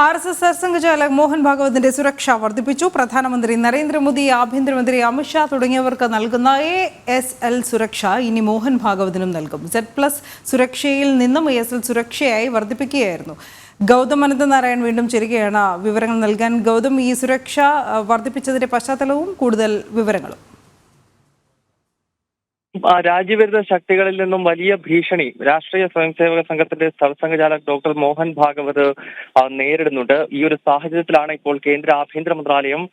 R S S സർസംഘചാലക് മോഹൻ ഭാഗവതിന്റെ സുരക്ഷ വർദ്ധിപ്പിച്ചു. പ്രധാനമന്ത്രി നരേന്ദ്രമോദി ആഭ്യന്തരമന്ത്രി അമിത്ഷാ തുടങ്ങിയവർക്ക് നൽകുന്ന എ എസ് എൽ സുരക്ഷ ഇനി മോഹൻ ഭാഗവതിനും നൽകും. സെഡ് പ്ലസ് സുരക്ഷയിൽ നിന്നും എ എസ് എൽ സുരക്ഷയായി വർദ്ധിപ്പിക്കുകയായിരുന്നു. ഗൗതം അനന്തനാരായൺ വീണ്ടും ചേരുകയാണ് വിവരങ്ങൾ നൽകാൻ. ഗൗതം ഈ സുരക്ഷ വർദ്ധിപ്പിച്ചതിന്റെ പശ്ചാത്തലവും കൂടുതൽ വിവരങ്ങളും. രാജ്യവിരുദ്ധ ശക്തികളിൽ നിന്നും വലിയ ഭീഷണി രാഷ്ട്രീയ സ്വയംസേവക സംഘത്തിന്റെ സർസംഘചാലക് ഡോക്ടർ മോഹൻ ഭാഗവത് നേരിടുന്നുണ്ട്. ഈ ഒരു സാഹചര്യത്തിലാണ് ഇപ്പോൾ കേന്ദ്ര ആഭ്യന്തര മന്ത്രാലയം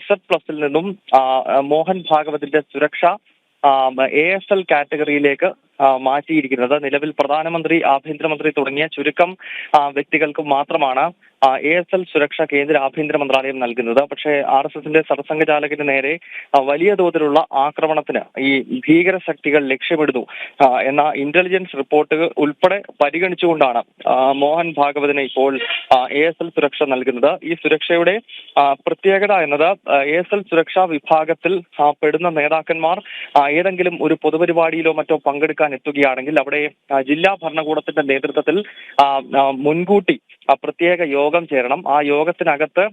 ഇസഡ് പ്ലസിൽ നിന്നും മോഹൻ ഭാഗവതിന്റെ സുരക്ഷ എ എസ് എൽ കാറ്റഗറിയിലേക്ക് മാറ്റിയിരിക്കുന്നത്. നിലവിൽ പ്രധാനമന്ത്രി ആഭ്യന്തരമന്ത്രി തുടങ്ങിയ ചുരുക്കം വ്യക്തികൾക്ക് മാത്രമാണ് എ എസ് എൽ സുരക്ഷ കേന്ദ്ര ആഭ്യന്തര മന്ത്രാലയം നൽകുന്നത്. പക്ഷേ ആർ എസ് എസിന്റെ സർസംഘചാലകന് നേരെ വലിയ തോതിലുള്ള ആക്രമണത്തിന് ഈ ഭീകര ശക്തികൾ ലക്ഷ്യമിടുന്നു എന്ന ഇന്റലിജൻസ് റിപ്പോർട്ട് ഉൾപ്പെടെ പരിഗണിച്ചുകൊണ്ടാണ് മോഹൻ ഭാഗവതിന് ഇപ്പോൾ എ എസ് എൽ സുരക്ഷ നൽകുന്നത്. ഈ സുരക്ഷയുടെ പ്രത്യേകത എന്നത് എ എസ് എൽ സുരക്ഷാ വിഭാഗത്തിൽ പെടുന്ന നേതാക്കന്മാർ ഏതെങ്കിലും ഒരു പൊതുപരിപാടിയിലോ മറ്റോ പങ്കെടുക്കാൻ എത്തുകയാണെങ്കിൽ അവിടെ ജില്ലാ ഭരണകൂടത്തിന്റെ നേതൃത്വത്തിൽ മുൻകൂട്ടി പ്രത്യേക യോഗം ചേരണം. ആ യോഗത്തിനകത്ത്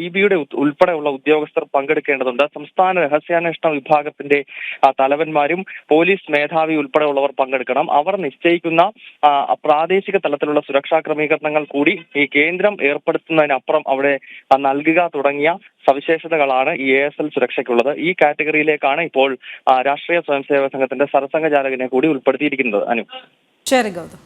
ഐ ബിയുടെ ഉൾപ്പെടെയുള്ള ഉദ്യോഗസ്ഥർ പങ്കെടുക്കേണ്ടതുണ്ട്. സംസ്ഥാന രഹസ്യാന്വേഷണ വിഭാഗത്തിന്റെ തലവന്മാരും പോലീസ് മേധാവി ഉൾപ്പെടെയുള്ളവർ പങ്കെടുക്കണം. അവർ നിശ്ചയിക്കുന്ന പ്രാദേശിക തലത്തിലുള്ള സുരക്ഷാ ക്രമീകരണങ്ങൾ കൂടി ഈ കേന്ദ്രം ഏർപ്പെടുത്തുന്നതിനപ്പുറം അവിടെ നൽകുക തുടങ്ങിയ സവിശേഷതകളാണ് ഈ എ എസ് എൽ സുരക്ഷയ്ക്കുള്ളത്. ഈ കാറ്റഗറിയിലേക്കാണ് ഇപ്പോൾ രാഷ്ട്രീയ സ്വയംസേവക സംഘത്തിന്റെ സർസംഘചാലകനെ കൂടി ഉൾപ്പെടുത്തിയിരിക്കുന്നത് അനു. ശരി ഗൗതം.